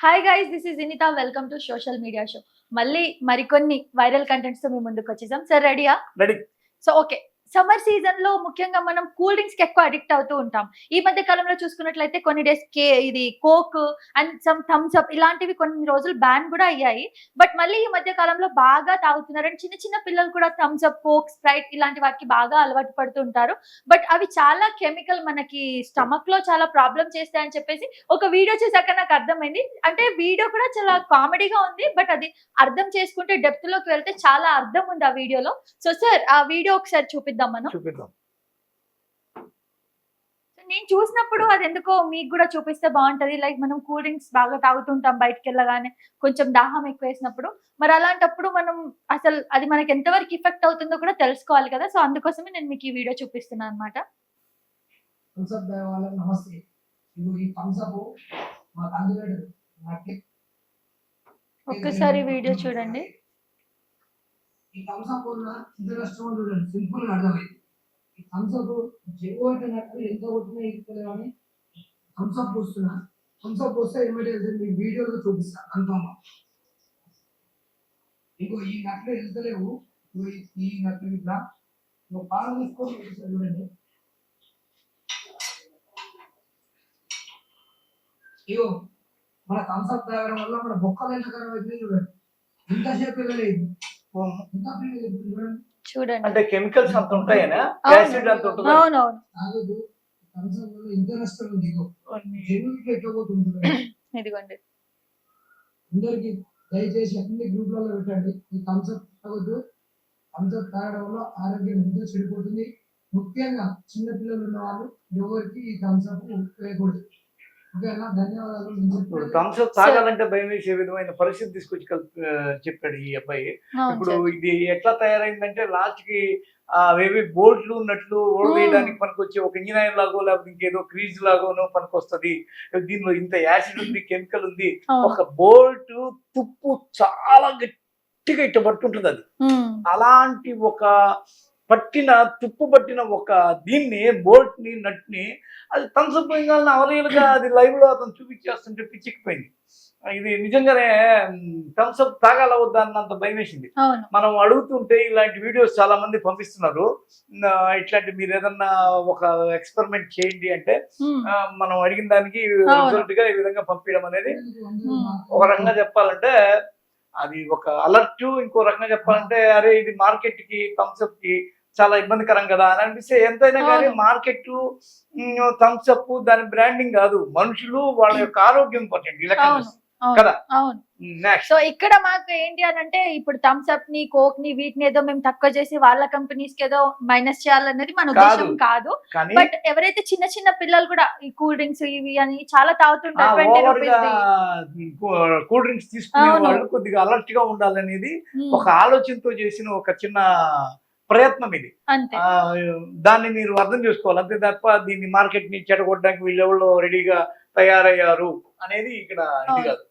Hi guys this is Inita welcome to social media show మళ్ళీ మరికొన్ని viral కంటెంట్స్తో మీ ముందుకు వచ్చేసాం. సార్ రెడీయా రెడీ సో ఓకే సమ్మర్ సీజన్లో ముఖ్యంగా మనం కూల్ డ్రింక్స్కి ఎక్కువ అడిక్ట్ అవుతూ ఉంటాం. ఈ మధ్య కాలంలో చూసుకున్నట్లయితే కొన్ని డేస్ కే ఇది coke and some Thums Up ఇలాంటివి కొన్ని రోజులు బ్యాన్ కూడా అయ్యాయి. బట్ మళ్ళీ ఈ మధ్య కాలంలో బాగా తాగుతున్నారు. అండ్ చిన్న చిన్న పిల్లలు కూడా థమ్స్ అప్ కోక్ స్ప్రైట్ ఇలాంటి వాటికి బాగా అలవాటు పడుతుంటారు బట్ అవి చాలా కెమికల్ మనకి స్టమక్లో చాలా ప్రాబ్లం చేస్తాయని చెప్పేసి ఒక వీడియో చూసాక నాకు అర్థమైంది. అంటే వీడియో కూడా చాలా కామెడీగా ఉంది. బట్ అది అర్థం చేసుకుంటే డెప్త్లోకి వెళ్తే చాలా అర్థం ఉంది ఆ వీడియోలో. సో సార్ ఆ వీడియో ఒకసారి చూపిద్దాం. మనం చూపిద్దాం. నేను చూసినప్పుడు అది ఎందుకో మీకు కూడా చూపిస్తే బాగుంటది. లైక్ మనం కూల్ డ్రింక్స్ బాగా తాగుతుంటాం బయటకు వెళ్ళగానే కొంచెం దాహం ఎక్కువ వేసినప్పుడు మరి అలాంటప్పుడు మనం అసలు అది మనకి ఎంతవరకు ఇఫెక్ట్ అవుతుందో కూడా తెలుసుకోవాలి కదా. సో అందుకోసమే నేను మీకు ఈ వీడియో చూపిస్తున్నాను అనమాట నమస్తే. ఒక్కసారి వీడియో చూడండి. ఈ థమ్స్అప్ ఉన్న ఇంత కష్టమో చూడండి. సింపుల్గా అర్థమైంది. ఈ థమ్స్అప్ చెవినట్టు ఎంత కొట్టినా ఇస్తలే కానీ థమ్స్అప్ పోస్తున్నా థమ్స్అప్ పోస్తే ఏమిటి మీ వీడియోలో చూపిస్తాను కన్ఫామ్ ఇంకో ఈ నట్లు వెళ్తలేవు. ఇగో ఈ- ఈ నట్లు ఇట్లా. ఇంకో పాలు తీసుకొని చూడండి. ఇగో మన థమ్స్అప్ తాగడం వల్ల మన బొక్కలు ఎంత కరం అవుతుంది చూడండి. ఇంతసేపు వెళ్ళలేదు. ఎంత చూడండి. అంటే కెమికల్స్ అంత ఉంటాయనా. యాసిడ్ అంత ఉంటుందా? అవునవును. ఇదిగోండి. అందరికి దయచేసి అన్ని గ్రూప్లలో పెట్టండి. ఈ థమ్స్అప్ తాగొద్దు థమ్స్అప్ తాగడం వల్ల ఆరోగ్యం ఎంతో చెడిపోతుంది. ముఖ్యంగా చిన్న పిల్లలు ఉన్న వాళ్ళు ఎవరికి ఈ థమ్స్అప్ వేయకూడదు ఇప్పుడు థమ్స్ అప్ తాగాలంటే భయం వేసే విధమైన పరిస్థితి తీసుకొచ్చి చెప్పాడు ఈ అబ్బాయి ఇప్పుడు. ఇది ఎట్లా తయారైందంటే లాస్ట్కి ఆ అవేవి బోల్ట్లు ఉన్నట్లు ఓడవేయడానికి పనికొచ్చే ఒక ఇంజనీర్ లాగో లేకపోతే ఇంకేదో క్రీజ్ లాగోనో పనికొస్తది దీనిలో ఇంత యాసిడ్ ఉంది కెమికల్ ఉంది. ఒక బోల్ట్ తుప్పు చాలా గట్టిగా ఇట్ట పట్టుంటుంది అది. అలాంటి ఒక పట్టిన తుప్పు పట్టిన ఒక దీన్ని బోల్ట్ని నట్ని అది తంసపోయిందని అవలీలుగా అది లైవ్లో అతను చూపించేస్తుంటే పిచ్చిక్కిపోయింది. ఇది నిజంగానే థమ్స్అప్ తాగాల వద్దా అన్నంత భయం వేసింది మనం అడుగుతుంటే ఇలాంటి వీడియోస్ చాలా మంది పంపిస్తున్నారు ఇట్లాంటి మీరు ఏదన్నా ఒక ఎక్స్పెరిమెంట్ చేయండి అంటే మనం అడిగిన దానికి. రిజల్ట్గా ఈ విధంగా పంపించడం అనేది ఒక రకంగా చెప్పాలంటే అది ఒక అలర్ట్ ఇంకో రకంగా చెప్పాలంటే అరే ఇది మార్కెట్కి థమ్స్అప్కి చాలా ఇబ్బందికరం కదా అని అనిపిస్తే ఎంతైనా కానీ. మార్కెట్ థమ్స్అప్ దాని బ్రాండింగ్ కాదు. మనుషులు వాళ్ళ యొక్క ఆరోగ్యం ఇంపార్టెంట్. ఇలా కదా? సో ఇక్కడ మాకు ఏంటి అని అంటే ఇప్పుడు థమ్స్ అప్ని కోక్ని వీటిని ఏదో మేము తక్కువ చేసి వాళ్ళ కంపెనీస్కి ఏదో మైనస్ చేయాలన్నది మన ఉద్దేశం కాదు. బట్ ఎవరైతే చిన్న చిన్న పిల్లలు కూడా ఈ కూల్ డ్రింక్స్ ఇవి అని చాలా తాగుతుంటారు. కూల్ డ్రింక్స్ తీసుకునే. వాళ్ళు కొద్దిగా అలర్ట్గా ఉండాలనేది ఒక ఆలోచనతో చేసిన ఒక చిన్న ప్రయత్నం ఇది. దాన్ని మీరు అర్థం చేసుకోవాలి. అంతే తప్ప దీన్ని మార్కెట్ని చెడగొట్టడానికి వీళ్ళెవరో రెడీగా తయారయ్యారు అనేది ఇక్కడ ఇది. కాదు.